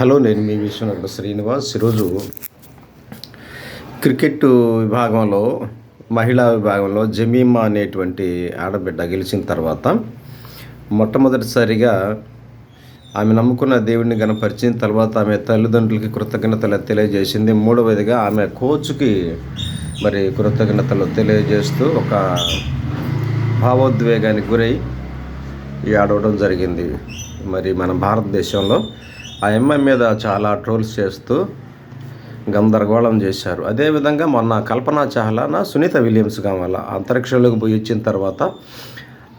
Hello నేను మీ విశ్వనాథ శ్రీనివాస్. ఈరోజు cricket విభాగంలో మహిళా విభాగంలో జమీమా అనేటువంటి ఆడబిడ్డ గెలిచిన తర్వాత మొట్టమొదటిసారిగా ఆమె నమ్ముకున్న దేవుడిని గనపరిచిన తర్వాత ఆమె తల్లిదండ్రులకి కృతజ్ఞతలు తెలియజేసింది. మూడవదిగా ఆమె కోచ్కి మరి కృతజ్ఞతలు తెలియజేస్తూ ఒక భావోద్వేగానికి గురై ఈ ఆడవడం జరిగింది. మరి మన భారతదేశంలో ఆ అమ్మాయి మీద చాలా ట్రోల్స్ చేస్తూ గందరగోళం చేశారు. అదేవిధంగా మొన్న కల్పనా చాహ్లానా సునీత విలియమ్స్ కావాల అంతరిక్షంలోకి పోయి ఇచ్చిన తర్వాత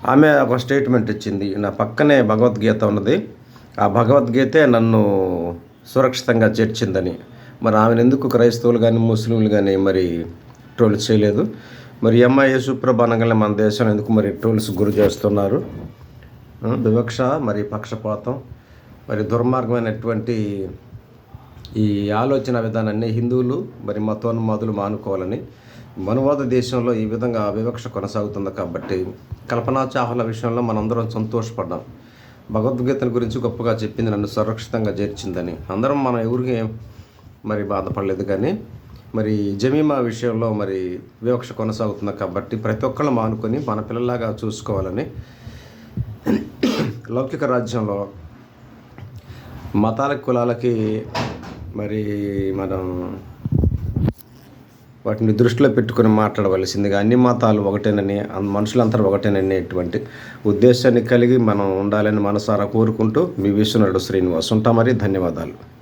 ఆమె ఒక స్టేట్మెంట్ ఇచ్చింది. నా పక్కనే భగవద్గీత ఉన్నది. ఆ భగవద్గీతే నన్ను సురక్షితంగా చేర్చిందని. మరి ఆమెను ఎందుకు క్రైస్తవులు కానీ ముస్లింలు కానీ మరి ట్రోల్స్ చేయలేదు? మరి ఎంఐ సుప్రభానంగానే మన దేశంలో ఎందుకు మరి ట్రోల్స్ గురి చేస్తున్నారు? వివక్ష మరి పక్షపాతం మరి దుర్మార్గమైనటువంటి ఈ ఆలోచన విధానాన్ని హిందువులు మరి మతోన్మాదులు మానుకోవాలని మనువాద దేశంలో ఈ విధంగా వివక్ష కొనసాగుతుంది కాబట్టి కల్పనా చాహ్ల విషయంలో మనందరం సంతోషపడ్డాం. భగవద్గీతను గురించి గొప్పగా చెప్పింది నన్ను సురక్షితంగా చేర్చిందని. అందరం మనం ఎవరికి మరి బాధపడలేదు కానీ మరి జమీమా విషయంలో మరి వివక్ష కొనసాగుతుంది కాబట్టి ప్రతి ఒక్కళ్ళు మానుకొని మన పిల్లలాగా చూసుకోవాలని లౌకిక రాజ్యంలో మతాల కులాలకి మరి మనం వాటిని దృష్టిలో పెట్టుకొని మాట్లాడవలసిందిగా అన్ని మతాలు ఒకటేనని మనుషులంతా మనుషులందరూ ఒకటేననేటువంటి ఉద్దేశాన్ని కలిగి మనం ఉండాలని మనసారా కోరుకుంటూ మీ విశ్వనరుడు శ్రీనివాస్ ఉంటా మరి. ధన్యవాదాలు.